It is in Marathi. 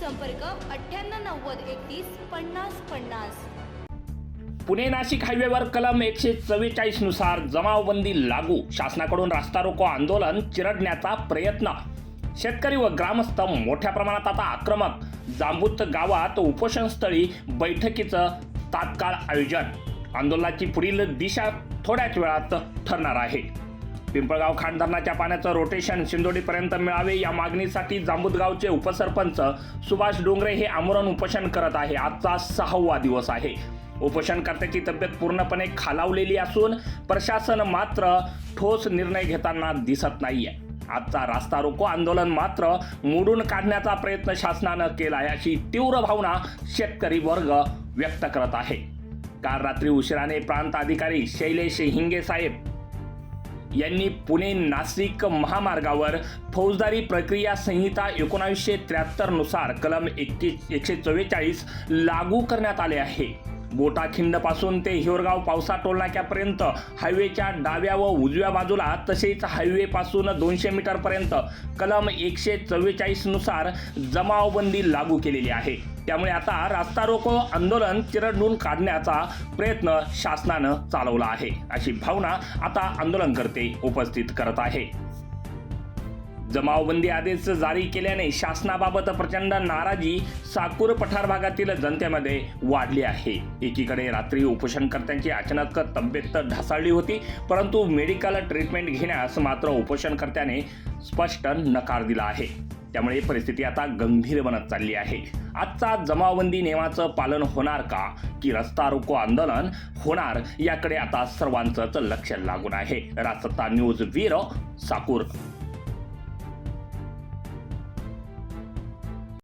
संपर्क अठ्ठ्याण्णव नव्वद एकतीस पन्नास पन्नास. पुणे नाशिक हायवेवर कलम एकशे चव्वेचाळीसनुसार जमावबंदी लागू. शासनाकडून रास्ता रोको आंदोलन चिरडण्याचा प्रयत्न. शेतकरी व ग्रामस्थ मोठ्या प्रमाणात आता आक्रमक. जांबूत गावात उपोषणस्थळी बैठकीचं तात्काळ आयोजन. आंदोलनाची पुढील दिशा थोड्याच वेळात ठरणार आहे. पिंपळगाव खान धरणाच्या पाण्याचं रोटेशन शिंदोडीपर्यंत मिळावे या मागणीसाठी जांबुतगावचे उपसरपंच सुभाष डोंगरे हे आमरण उपोषण करत आहे. आजचा सहावा दिवस आहे. उपोषणकर्त्याची तब्येत पूर्णपणे खालावलेली असून प्रशासन मात्र ठोस निर्णय घेताना दिसत नाहीये. आजचा रास्ता रोको आंदोलन मात्र मोडून काढण्याचा प्रयत्न शासनानं केला आहे अशी तीव्र भावना शेतकरी वर्ग व्यक्त करत आहे. काल रात्री उशिराने प्रांत अधिकारी शैलेश हिंगे साहेब यांनी पुणे नाशिक महामार्गावर फौजदारी प्रक्रिया संहिता एकोणावीसशे त्र्याहत्तरनुसार कलम एकतीस एकशे चव्वेचाळीस लागू करण्यात आले आहे. बोटाखिंडपासून ते हिवरगाव पावसा टोलनाक्यापर्यंत हायवेच्या डाव्या व उजव्या बाजूला तसेच हायवेपासून दोनशे मीटरपर्यंत कलम एकशे चव्वेचाळीसनुसार जमावबंदी लागू केलेली आहे. त्यामुळे आता रास्ता रोको आंदोलन चिरडून काढण्याचा प्रयत्न शासनानं चालवला आहे. अशी भावना आता आंदोलनकर्ते उपस्थित करत आहे. जमावबंदी आदेश जारी केल्याने शासनाबाबत प्रचंड नाराजी साकूर पठार भागातील जनतेमध्ये वाढली आहे. एकीकडे रात्री उपोषणकर्त्यांची अचानक तब्येत ढासळली होती परंतु मेडिकल ट्रीटमेंट घेण्यास मात्र उपोषणकर्त्याने स्पष्ट नकार दिला आहे. त्यामुळे परिस्थिती आता गंभीर बनत चालली आहे. आजचा जमावबंदी नियमाचं पालन होणार का? की रस्ता रोको आंदोलन होणार? याकडे आता सर्वांचंच लक्ष लागून आहे. Rajsatta news bureau Sakur.